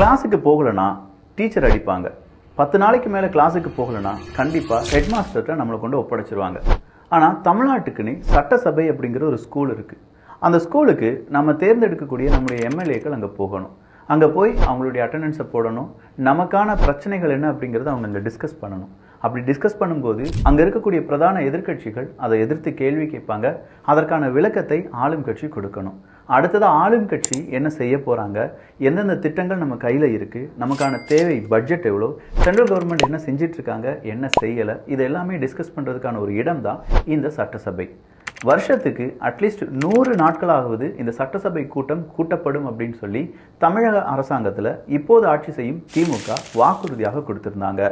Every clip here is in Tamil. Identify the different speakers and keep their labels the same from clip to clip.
Speaker 1: கிளாஸுக்கு போகலைன்னா டீச்சர் அடிப்பாங்க. பத்து நாளைக்கு மேலே கிளாஸுக்கு போகலைன்னா கண்டிப்பாக ஹெட் மாஸ்டர்கிட்ட நம்மளை கொண்டு ஒப்படைச்சிருவாங்க. ஆனால் தமிழ்நாட்டுக்குன்னு சட்டசபை அப்படிங்கிற ஒரு ஸ்கூல் இருக்குது அந்த ஸ்கூலுக்கு நம்ம தேர்ந்தெடுக்கக்கூடிய நம்முடைய எம்எல்ஏக்கள் அங்கே போகணும். அங்கே போய் அவங்களுடைய அட்டண்டன்ஸை போடணும். நமக்கான பிரச்சனைகள் என்ன அப்படிங்கிறத அவங்க அங்கே டிஸ்கஸ் பண்ணணும். அப்படி டிஸ்கஸ் பண்ணும்போது அங்கே இருக்கக்கூடிய பிரதான எதிர்க்கட்சிகள் அதை எதிர்த்து கேள்வி கேட்பாங்க. அதற்கான விளக்கத்தை ஆளும் கட்சி கொடுக்கணும். அடுத்ததாக ஆளும் கட்சி என்ன செய்ய போகிறாங்க எந்தெந்த திட்டங்கள் நம்ம கையில் இருக்குது நமக்கான தேவை பட்ஜெட் எவ்வளோ? சென்ட்ரல் கவர்மெண்ட் என்ன செஞ்சிட்ருக்காங்க? என்ன செய்யலை? இது எல்லாமே டிஸ்கஸ் பண்ணுறதுக்கான ஒரு இடம் தான் இந்த சட்டசபை. வருஷத்துக்கு அட்லீஸ்ட் நூறு நாட்களாவது இந்த சட்டசபை கூட்டம் கூட்டப்படும் அப்படின்னு சொல்லி தமிழக அரசாங்கத்தில் இப்போது ஆட்சி செய்யும் திமுக வாக்குறுதியாக கொடுத்துருந்தாங்க.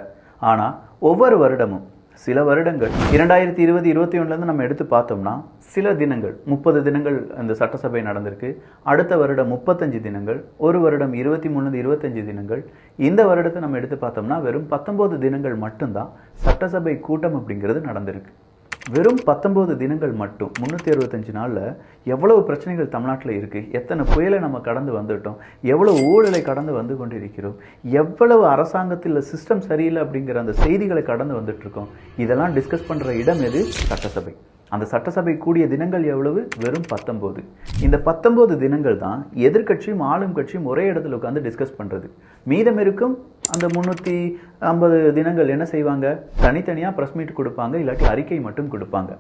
Speaker 1: ஆனால் ஒவ்வொரு வருடமும் சில வருடங்கள் இரண்டாயிரத்தி இருபது இருபத்தி ஒன்றுலேருந்து நம்ம எடுத்து பார்த்தோம்னா சில தினங்கள் முப்பது தினங்கள் அந்த சட்டசபை நடந்திருக்கு. அடுத்த வருடம் முப்பத்தஞ்சு தினங்கள் ஒரு வருடம் இருபத்தி மூணுலேருந்து இருபத்தஞ்சு தினங்கள். இந்த வருடத்தை நம்ம எடுத்து பார்த்தோம்னா வெறும் பத்தொம்போது தினங்கள் மட்டும்தான் சட்டசபை கூட்டம் அப்படிங்கிறது நடந்திருக்கு. வெறும் பத்தொம்போது தினங்கள் மட்டும் முந்நூற்றி அறுபத்தஞ்சு நாளில் எவ்வளவு பிரச்சனைகள் தமிழ்நாட்டில் இருக்குது எத்தனை புயலை நம்ம கடந்து வந்துட்டோம்? எவ்வளோ ஊழலை கடந்து வந்து கொண்டிருக்கிறோம்? எவ்வளவு அரசாங்கத்தில் சிஸ்டம் சரியில்லை அப்படிங்கிற அந்த செய்திகளை கடந்து வந்துட்டுருக்கோம் இதெல்லாம் டிஸ்கஸ் பண்ணுற இடம் எது? சட்டசபை. அந்த சட்டசபை கூடிய தினங்கள் எவ்வளவு? வெறும் பத்தொம்போது. இந்த பத்தொம்போது தினங்கள் தான் எதிர்க்கட்சியும் ஆளும் கட்சியும் ஒரே இடத்துல உட்காந்து டிஸ்கஸ் பண்ணுறது மீதம் இருக்கும் அந்த முந்நூற்றி ஐம்பது தினங்கள் என்ன செய்வாங்க? தனித்தனியாக ப்ரெஸ் மீட் கொடுப்பாங்க இல்லாட்டி அறிக்கை மட்டும் கொடுப்பாங்க.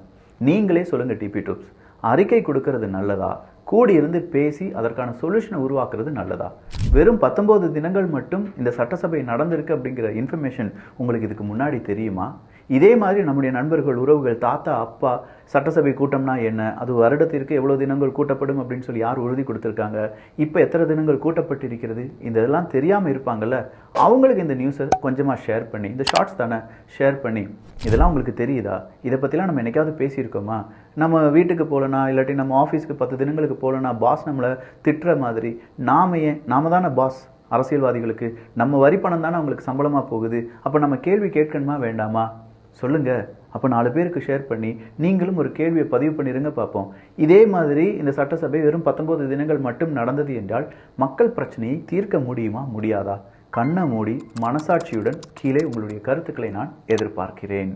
Speaker 1: நீங்களே சொல்லுங்கள் டிபி டூப்ஸ் அறிக்கை கொடுக்கறது நல்லதா? கூடியிருந்து பேசி அதற்கான சொல்யூஷனை உருவாக்குறது நல்லதா? வெறும் பத்தொம்போது தினங்கள் மட்டும் இந்த சட்டசபை நடந்திருக்கு அப்படிங்கிற இன்ஃபர்மேஷன் உங்களுக்கு இதுக்கு முன்னாடி தெரியுமா? இதே மாதிரி நம்முடைய நண்பர்கள் உறவுகள் தாத்தா அப்பா சட்டசபை கூட்டம்னா என்ன? அது வருடத்திற்கு எவ்வளோ தினங்கள் கூட்டப்படும் அப்படின்னு சொல்லி யார் உறுதி கொடுத்துருக்காங்க? இப்போ எத்தனை தினங்கள் கூட்டப்பட்டிருக்கிறது? இந்த இதெல்லாம் தெரியாமல் இருப்பாங்கல்ல? அவங்களுக்கு இந்த நியூஸை கொஞ்சமாக ஷேர் பண்ணி இந்த ஷார்ட்ஸ் தானே ஷேர் பண்ணி இதெல்லாம் உங்களுக்கு தெரியுதா? இதை பற்றிலாம் நம்ம என்னைக்காவது பேசியிருக்கோமா? நம்ம வீட்டுக்கு போகலனா இல்லாட்டி நம்ம ஆஃபீஸ்க்கு பத்து தினங்களுக்கு போகலனா பாஸ் நம்மளை திட்டுற மாதிரி நாம ஏன் நாம தானே பாஸ் அரசியல்வாதிகளுக்கு நம்ம வரி பணம் தானே அவங்களுக்கு சம்பளமாக போகுது. அப்போ நம்ம கேள்வி கேட்கணுமா வேண்டாமா? சொல்லுங்கள் அப்போ நாலு பேருக்கு ஷேர் பண்ணி நீங்களும் ஒரு கேள்வியை பதிவு பண்ணிடுங்க பார்ப்போம் இதே மாதிரி இந்த சட்டசபை வெறும் பத்தொன்பது தினங்கள் மட்டும் நடந்தது என்றால் மக்கள் பிரச்சனையை தீர்க்க முடியுமா முடியாதா? கண்ணை மூடி மனசாட்சியுடன் கீழே உங்களுடைய கருத்துக்களை நான் எதிர்பார்க்கிறேன்.